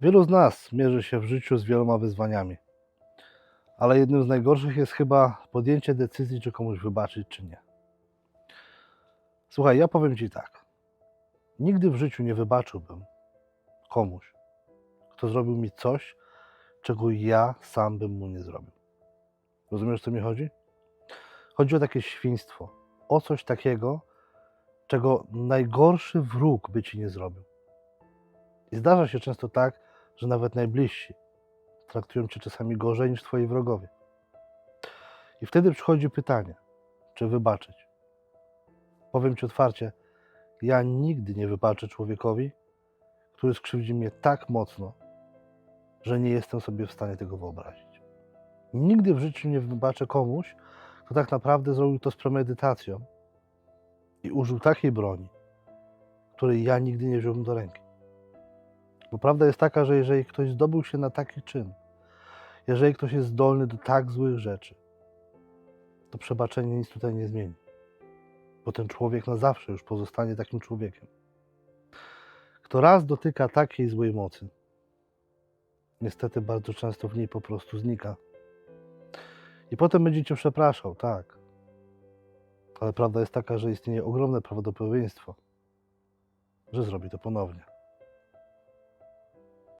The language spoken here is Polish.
Wielu z nas mierzy się w życiu z wieloma wyzwaniami, ale jednym z najgorszych jest chyba podjęcie decyzji, czy komuś wybaczyć, czy nie. Słuchaj, ja powiem Ci tak. Nigdy w życiu nie wybaczyłbym komuś, kto zrobił mi coś, czego ja sam bym mu nie zrobił. Rozumiesz, o co mi chodzi? Chodzi o takie świństwo, o coś takiego, czego najgorszy wróg by ci nie zrobił. I zdarza się często tak, że nawet najbliżsi traktują cię czasami gorzej niż twoi wrogowie. I wtedy przychodzi pytanie, czy wybaczyć. Powiem ci otwarcie, ja nigdy nie wybaczę człowiekowi, który skrzywdzi mnie tak mocno, że nie jestem sobie w stanie tego wyobrazić. Nigdy w życiu nie wybaczę komuś, kto tak naprawdę zrobił to z premedytacją i użył takiej broni, której ja nigdy nie wziąłbym do ręki. Bo prawda jest taka, że jeżeli ktoś zdobył się na taki czyn, jeżeli ktoś jest zdolny do tak złych rzeczy, to przebaczenie nic tutaj nie zmieni. Bo ten człowiek na zawsze już pozostanie takim człowiekiem. Kto raz dotyka takiej złej mocy, niestety bardzo często w niej po prostu znika. I potem będzie cię przepraszał, tak. Ale prawda jest taka, że istnieje ogromne prawdopodobieństwo, że zrobi to ponownie.